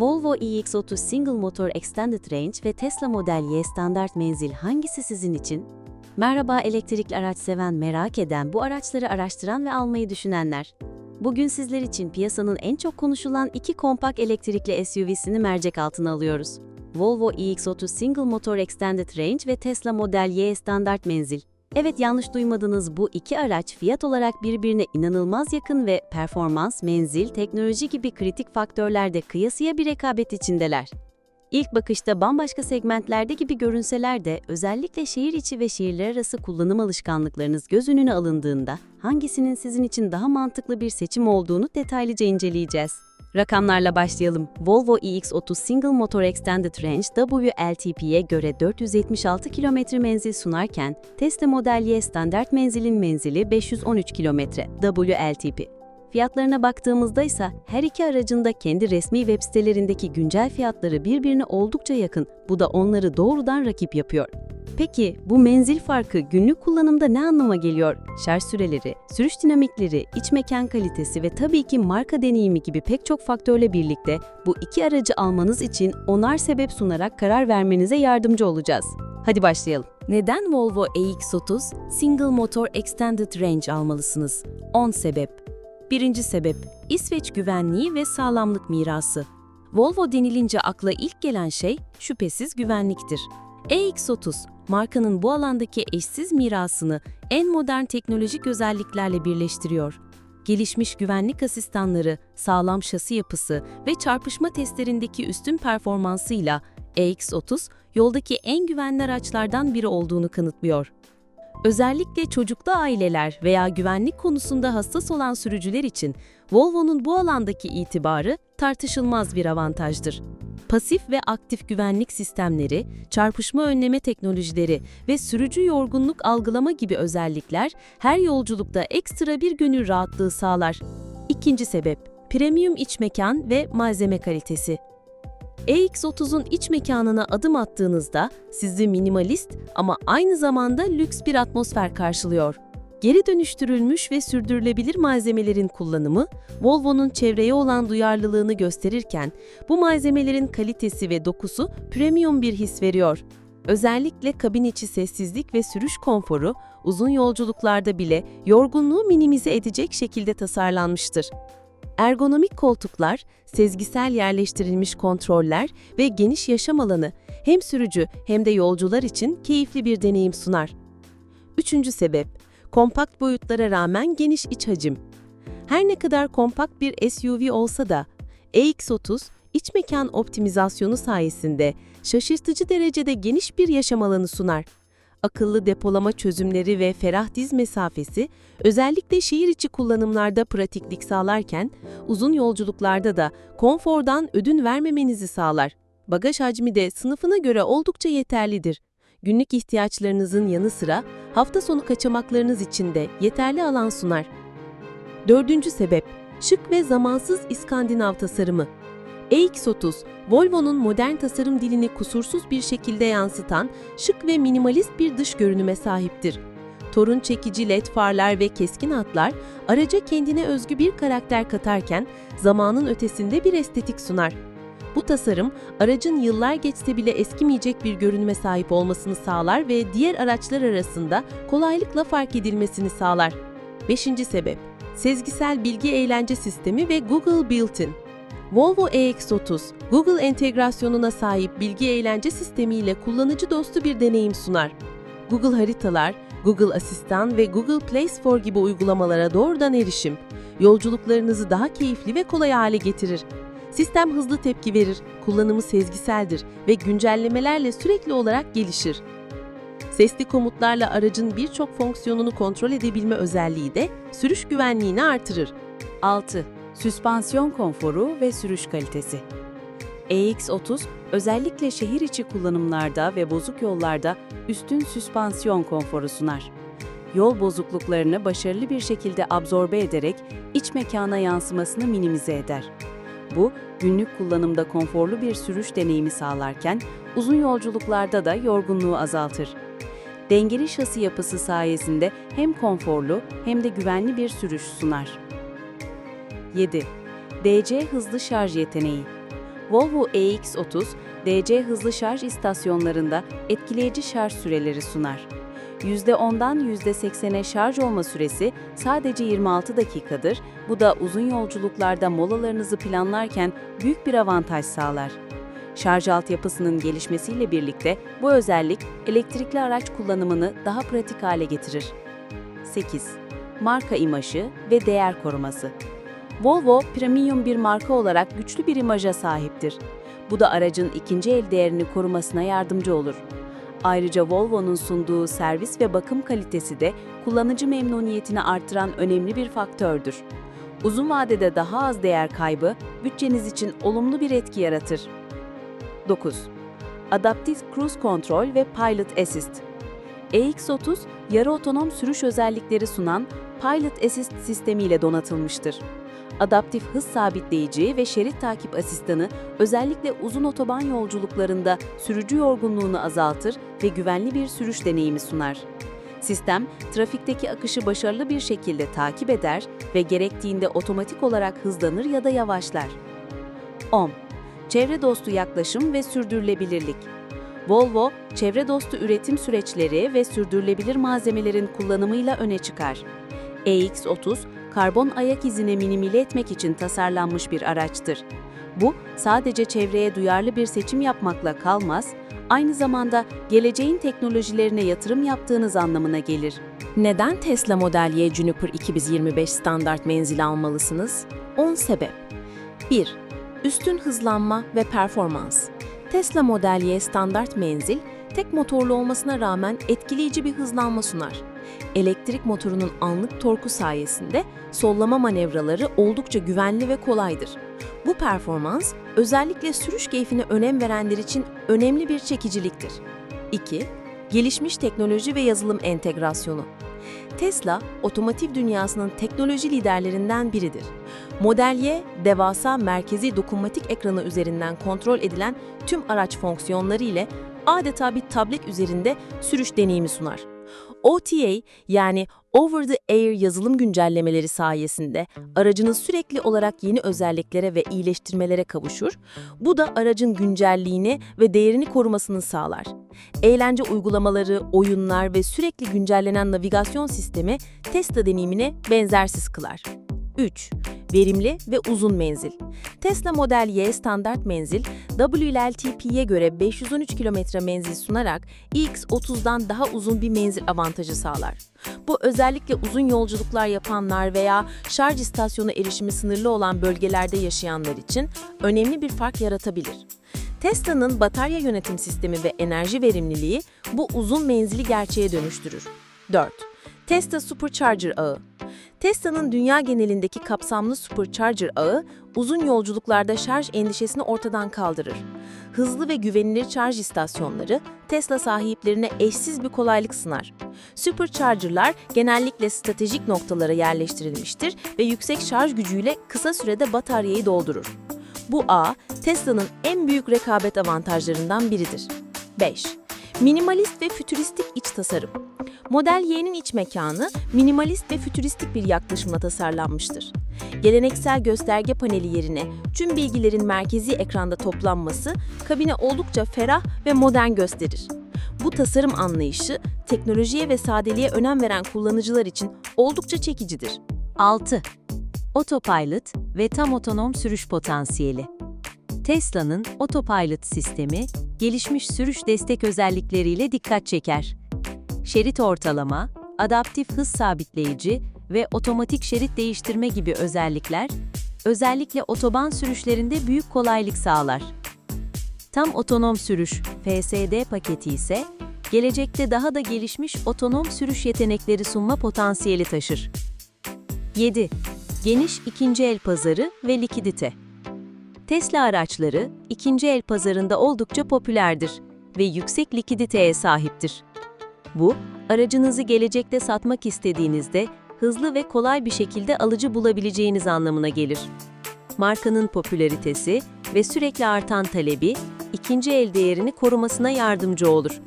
Volvo EX30 Single Motor Extended Range ve Tesla Model Y standart menzil hangisi sizin için? Merhaba elektrikli araç seven, merak eden, bu araçları araştıran ve almayı düşünenler. Bugün sizler için piyasanın en çok konuşulan iki kompakt elektrikli SUV'sini mercek altına alıyoruz. Volvo EX30 Single Motor Extended Range ve Tesla Model Y standart menzil. Evet yanlış duymadınız bu iki araç fiyat olarak birbirine inanılmaz yakın ve performans, menzil, teknoloji gibi kritik faktörlerde kıyasıya bir rekabet içindeler. İlk bakışta bambaşka segmentlerde gibi görünseler de özellikle şehir içi ve şehirler arası kullanım alışkanlıklarınız göz önüne alındığında hangisinin sizin için daha mantıklı bir seçim olduğunu detaylıca inceleyeceğiz. Rakamlarla başlayalım. Volvo EX30 Single Motor Extended Range WLTP'ye göre 476 km menzil sunarken Tesla Model Y standart menzilin menzili 513 km WLTP. Fiyatlarına baktığımızda ise her iki aracın da kendi resmi web sitelerindeki güncel fiyatları birbirine oldukça yakın. Bu da onları doğrudan rakip yapıyor. Peki bu menzil farkı günlük kullanımda ne anlama geliyor? Şarj süreleri, sürüş dinamikleri, iç mekan kalitesi ve tabii ki marka deneyimi gibi pek çok faktörle birlikte bu iki aracı almanız için onar sebep sunarak karar vermenize yardımcı olacağız. Hadi başlayalım. Neden Volvo EX30 Single Motor Extended Range almalısınız? 10 sebep. Birinci sebep, İsveç güvenliği ve sağlamlık mirası. Volvo denilince akla ilk gelen şey şüphesiz güvenliktir. EX30, markanın bu alandaki eşsiz mirasını en modern teknolojik özelliklerle birleştiriyor. Gelişmiş güvenlik asistanları, sağlam şasi yapısı ve çarpışma testlerindeki üstün performansıyla EX30, yoldaki en güvenli araçlardan biri olduğunu kanıtlıyor. Özellikle çocuklu aileler veya güvenlik konusunda hassas olan sürücüler için Volvo'nun bu alandaki itibarı tartışılmaz bir avantajdır. Pasif ve aktif güvenlik sistemleri, çarpışma önleme teknolojileri ve sürücü yorgunluk algılama gibi özellikler her yolculukta ekstra bir gönül rahatlığı sağlar. İkinci sebep, premium iç mekan ve malzeme kalitesi. EX30'un iç mekanına adım attığınızda sizi minimalist ama aynı zamanda lüks bir atmosfer karşılıyor. Geri dönüştürülmüş ve sürdürülebilir malzemelerin kullanımı, Volvo'nun çevreye olan duyarlılığını gösterirken, bu malzemelerin kalitesi ve dokusu premium bir his veriyor. Özellikle kabin içi sessizlik ve sürüş konforu, uzun yolculuklarda bile yorgunluğu minimize edecek şekilde tasarlanmıştır. Ergonomik koltuklar, sezgisel yerleştirilmiş kontroller ve geniş yaşam alanı hem sürücü hem de yolcular için keyifli bir deneyim sunar. Üçüncü sebep, kompakt boyutlara rağmen geniş iç hacim. Her ne kadar kompakt bir SUV olsa da EX30 iç mekan optimizasyonu sayesinde şaşırtıcı derecede geniş bir yaşam alanı sunar. Akıllı depolama çözümleri ve ferah diz mesafesi özellikle şehir içi kullanımlarda pratiklik sağlarken uzun yolculuklarda da konfordan ödün vermemenizi sağlar. Bagaj hacmi de sınıfına göre oldukça yeterlidir. Günlük ihtiyaçlarınızın yanı sıra hafta sonu kaçamaklarınız için de yeterli alan sunar. Dördüncü sebep, şık ve zamansız İskandinav tasarımı. EX30, Volvo'nun modern tasarım dilini kusursuz bir şekilde yansıtan şık ve minimalist bir dış görünüme sahiptir. Torun çekici led farlar ve keskin hatlar araca kendine özgü bir karakter katarken zamanın ötesinde bir estetik sunar. Bu tasarım aracın yıllar geçse bile eskimeyecek bir görünüme sahip olmasını sağlar ve diğer araçlar arasında kolaylıkla fark edilmesini sağlar. 5. sebep Sezgisel bilgi eğlence sistemi ve Google Built-in Volvo EX30, Google entegrasyonuna sahip bilgi eğlence sistemiyle kullanıcı dostu bir deneyim sunar. Google Haritalar, Google Asistan ve Google Play Store gibi uygulamalara doğrudan erişim, yolculuklarınızı daha keyifli ve kolay hale getirir. Sistem hızlı tepki verir, kullanımı sezgiseldir ve güncellemelerle sürekli olarak gelişir. Sesli komutlarla aracın birçok fonksiyonunu kontrol edebilme özelliği de sürüş güvenliğini artırır. 6. Süspansiyon konforu ve sürüş kalitesi. EX30 özellikle şehir içi kullanımlarda ve bozuk yollarda üstün süspansiyon konforu sunar. Yol bozukluklarını başarılı bir şekilde absorbe ederek iç mekana yansımasını minimize eder. Bu, günlük kullanımda konforlu bir sürüş deneyimi sağlarken uzun yolculuklarda da yorgunluğu azaltır. Dengeli şasi yapısı sayesinde hem konforlu hem de güvenli bir sürüş sunar. 7. DC hızlı şarj yeteneği. Volvo EX30, DC hızlı şarj istasyonlarında etkileyici şarj süreleri sunar. %10'dan %80'e şarj olma süresi sadece 26 dakikadır. Bu da uzun yolculuklarda molalarınızı planlarken büyük bir avantaj sağlar. Şarj altyapısının gelişmesiyle birlikte bu özellik elektrikli araç kullanımını daha pratik hale getirir. 8. Marka imajı ve değer koruması. Volvo, premium bir marka olarak güçlü bir imaja sahiptir. Bu da aracın ikinci el değerini korumasına yardımcı olur. Ayrıca Volvo'nun sunduğu servis ve bakım kalitesi de kullanıcı memnuniyetini artıran önemli bir faktördür. Uzun vadede daha az değer kaybı bütçeniz için olumlu bir etki yaratır. 9. Adaptif Cruise Control ve Pilot Assist. EX30, yarı otonom sürüş özellikleri sunan Pilot Assist sistemiyle donatılmıştır. Adaptif hız sabitleyici ve şerit takip asistanı özellikle uzun otoban yolculuklarında sürücü yorgunluğunu azaltır ve güvenli bir sürüş deneyimi sunar. Sistem, trafikteki akışı başarılı bir şekilde takip eder ve gerektiğinde otomatik olarak hızlanır ya da yavaşlar. 10. Çevre dostu yaklaşım ve sürdürülebilirlik. Volvo, çevre dostu üretim süreçleri ve sürdürülebilir malzemelerin kullanımıyla öne çıkar. EX30, karbon ayak izini minimile etmek için tasarlanmış bir araçtır. Bu, sadece çevreye duyarlı bir seçim yapmakla kalmaz, aynı zamanda geleceğin teknolojilerine yatırım yaptığınız anlamına gelir. Neden Tesla Model Y Juniper 2025 standart menzili almalısınız? 10 sebep. 1. Üstün hızlanma ve performans. Tesla Model Y standart menzil, tek motorlu olmasına rağmen etkileyici bir hızlanma sunar. Elektrik motorunun anlık torku sayesinde sollama manevraları oldukça güvenli ve kolaydır. Bu performans, özellikle sürüş keyfine önem verenler için önemli bir çekiciliktir. 2. Gelişmiş teknoloji ve yazılım entegrasyonu. Tesla, otomotiv dünyasının teknoloji liderlerinden biridir. Model Y, devasa merkezi dokunmatik ekranı üzerinden kontrol edilen tüm araç fonksiyonları ile adeta bir tablet üzerinde sürüş deneyimi sunar. OTA yani Over the Air yazılım güncellemeleri sayesinde aracınız sürekli olarak yeni özelliklere ve iyileştirmelere kavuşur. Bu da aracın güncelliğini ve değerini korumasını sağlar. Eğlence uygulamaları, oyunlar ve sürekli güncellenen navigasyon sistemi Tesla deneyimini benzersiz kılar. 3. Verimli ve uzun menzil. Tesla Model Y standart menzil, WLTP'ye göre 513 km menzil sunarak X30'dan daha uzun bir menzil avantajı sağlar. Bu özellikle uzun yolculuklar yapanlar veya şarj istasyonu erişimi sınırlı olan bölgelerde yaşayanlar için önemli bir fark yaratabilir. Tesla'nın batarya yönetim sistemi ve enerji verimliliği bu uzun menzili gerçeğe dönüştürür. 4. Tesla Supercharger ağı Tesla'nın dünya genelindeki kapsamlı Supercharger ağı, uzun yolculuklarda şarj endişesini ortadan kaldırır. Hızlı ve güvenilir şarj istasyonları, Tesla sahiplerine eşsiz bir kolaylık sunar. Supercharger'lar genellikle stratejik noktalara yerleştirilmiştir ve yüksek şarj gücüyle kısa sürede bataryayı doldurur. Bu ağ, Tesla'nın en büyük rekabet avantajlarından biridir. 5. Minimalist ve fütüristik iç tasarım. Model Y'nin iç mekanı minimalist ve fütüristik bir yaklaşımla tasarlanmıştır. Geleneksel gösterge paneli yerine tüm bilgilerin merkezi ekranda toplanması kabine oldukça ferah ve modern gösterir. Bu tasarım anlayışı teknolojiye ve sadeliğe önem veren kullanıcılar için oldukça çekicidir. 6. Autopilot ve tam otonom sürüş potansiyeli. Tesla'nın Autopilot sistemi, gelişmiş sürüş destek özellikleriyle dikkat çeker. Şerit ortalama, adaptif hız sabitleyici ve otomatik şerit değiştirme gibi özellikler, özellikle otoban sürüşlerinde büyük kolaylık sağlar. Tam otonom sürüş FSD paketi ise, gelecekte daha da gelişmiş otonom sürüş yetenekleri sunma potansiyeli taşır. 7. Geniş ikinci el pazarı ve likidite. Tesla araçları ikinci el pazarında oldukça popülerdir ve yüksek likiditeye sahiptir. Bu, aracınızı gelecekte satmak istediğinizde hızlı ve kolay bir şekilde alıcı bulabileceğiniz anlamına gelir. Markanın popülaritesi ve sürekli artan talebi ikinci el değerini korumasına yardımcı olur.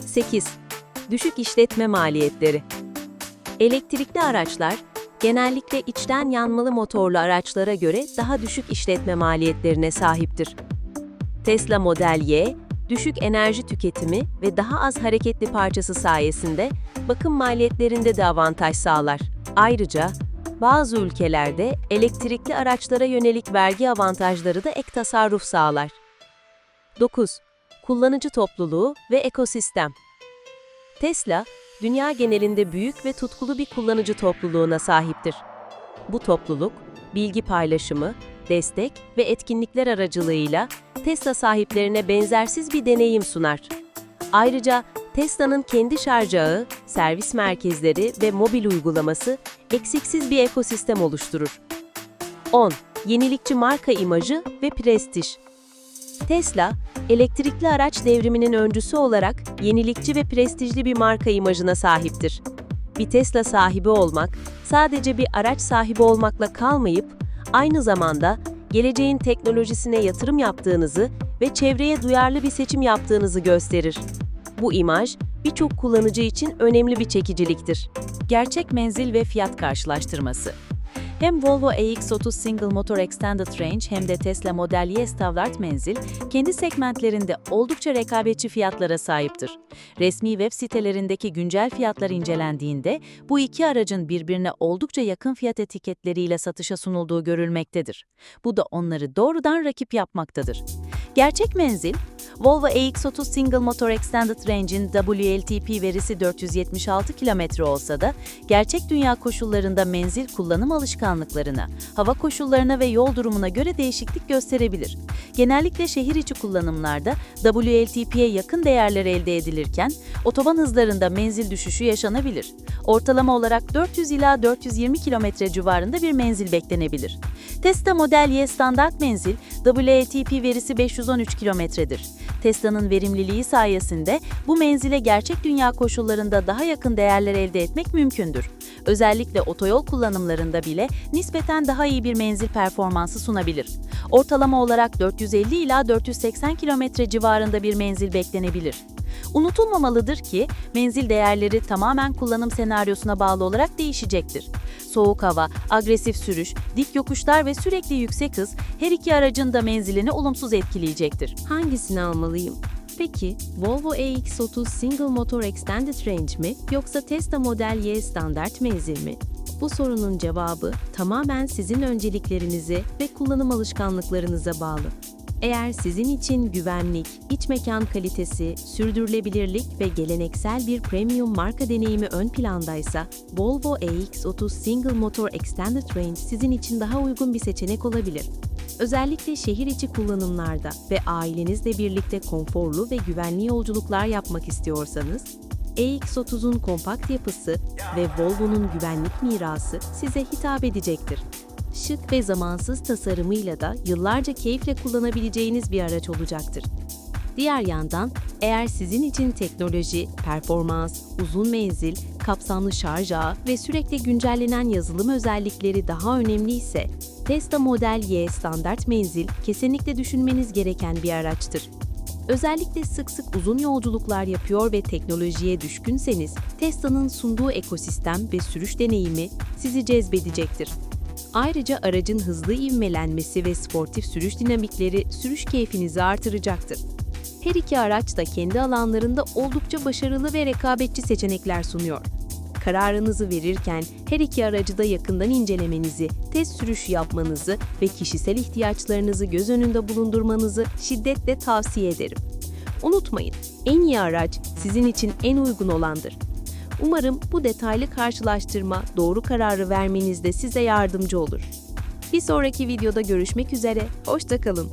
8. Düşük işletme maliyetleri. Elektrikli araçlar genellikle içten yanmalı motorlu araçlara göre daha düşük işletme maliyetlerine sahiptir. Tesla Model Y, düşük enerji tüketimi ve daha az hareketli parçası sayesinde bakım maliyetlerinde de avantaj sağlar. Ayrıca bazı ülkelerde elektrikli araçlara yönelik vergi avantajları da ek tasarruf sağlar. 9. Kullanıcı topluluğu ve ekosistem. Tesla, dünya genelinde büyük ve tutkulu bir kullanıcı topluluğuna sahiptir. Bu topluluk, bilgi paylaşımı, destek ve etkinlikler aracılığıyla Tesla sahiplerine benzersiz bir deneyim sunar. Ayrıca Tesla'nın kendi şarj ağı, servis merkezleri ve mobil uygulaması eksiksiz bir ekosistem oluşturur. 10. Yenilikçi marka imajı ve prestij. Tesla, elektrikli araç devriminin öncüsü olarak yenilikçi ve prestijli bir marka imajına sahiptir. Bir Tesla sahibi olmak, sadece bir araç sahibi olmakla kalmayıp, aynı zamanda geleceğin teknolojisine yatırım yaptığınızı ve çevreye duyarlı bir seçim yaptığınızı gösterir. Bu imaj, birçok kullanıcı için önemli bir çekiciliktir. Gerçek menzil ve fiyat karşılaştırması. Hem Volvo EX30 Single Motor Extended Range hem de Tesla Model Y Standart Menzil, kendi segmentlerinde oldukça rekabetçi fiyatlara sahiptir. Resmi web sitelerindeki güncel fiyatlar incelendiğinde, bu iki aracın birbirine oldukça yakın fiyat etiketleriyle satışa sunulduğu görülmektedir. Bu da onları doğrudan rakip yapmaktadır. Gerçek menzil, Volvo EX30 Single Motor Extended Range'in WLTP verisi 476 km olsa da, gerçek dünya koşullarında menzil kullanım alışkanlıklarına, hava koşullarına ve yol durumuna göre değişiklik gösterebilir. Genellikle şehir içi kullanımlarda WLTP'ye yakın değerler elde edilirken, otoban hızlarında menzil düşüşü yaşanabilir. Ortalama olarak 400 ila 420 km civarında bir menzil beklenebilir. Tesla Model Y standart menzil, WLTP verisi 513 kilometredir. Tesla'nın verimliliği sayesinde bu menzile gerçek dünya koşullarında daha yakın değerler elde etmek mümkündür. Özellikle otoyol kullanımlarında bile nispeten daha iyi bir menzil performansı sunabilir. Ortalama olarak 450 ila 480 kilometre civarında bir menzil beklenebilir. Unutulmamalıdır ki menzil değerleri tamamen kullanım senaryosuna bağlı olarak değişecektir. Soğuk hava, agresif sürüş, dik yokuşlar ve sürekli yüksek hız her iki aracın da menzilini olumsuz etkileyecektir. Hangisini almalıyım? Peki, Volvo EX30 Single Motor Extended Range mi yoksa Tesla Model Y standart menzil mi? Bu sorunun cevabı tamamen sizin önceliklerinize ve kullanım alışkanlıklarınıza bağlı. Eğer sizin için güvenlik, iç mekan kalitesi, sürdürülebilirlik ve geleneksel bir premium marka deneyimi ön plandaysa, Volvo EX30 Single Motor Extended Range sizin için daha uygun bir seçenek olabilir. Özellikle şehir içi kullanımlarda ve ailenizle birlikte konforlu ve güvenli yolculuklar yapmak istiyorsanız, EX30'un kompakt yapısı ve Volvo'nun güvenlik mirası size hitap edecektir. Şık ve zamansız tasarımıyla da yıllarca keyifle kullanabileceğiniz bir araç olacaktır. Diğer yandan, eğer sizin için teknoloji, performans, uzun menzil, kapsamlı şarj ağı ve sürekli güncellenen yazılım özellikleri daha önemli ise, Tesla Model Y standart menzil kesinlikle düşünmeniz gereken bir araçtır. Özellikle sık sık uzun yolculuklar yapıyor ve teknolojiye düşkünseniz, Tesla'nın sunduğu ekosistem ve sürüş deneyimi sizi cezbedecektir. Ayrıca aracın hızlı ivmelenmesi ve sportif sürüş dinamikleri sürüş keyfinizi artıracaktır. Her iki araç da kendi alanlarında oldukça başarılı ve rekabetçi seçenekler sunuyor. Kararınızı verirken her iki aracı da yakından incelemenizi, test sürüşü yapmanızı ve kişisel ihtiyaçlarınızı göz önünde bulundurmanızı şiddetle tavsiye ederim. Unutmayın, en iyi araç sizin için en uygun olandır. Umarım bu detaylı karşılaştırma doğru kararı vermenizde size yardımcı olur. Bir sonraki videoda görüşmek üzere, hoşça kalın.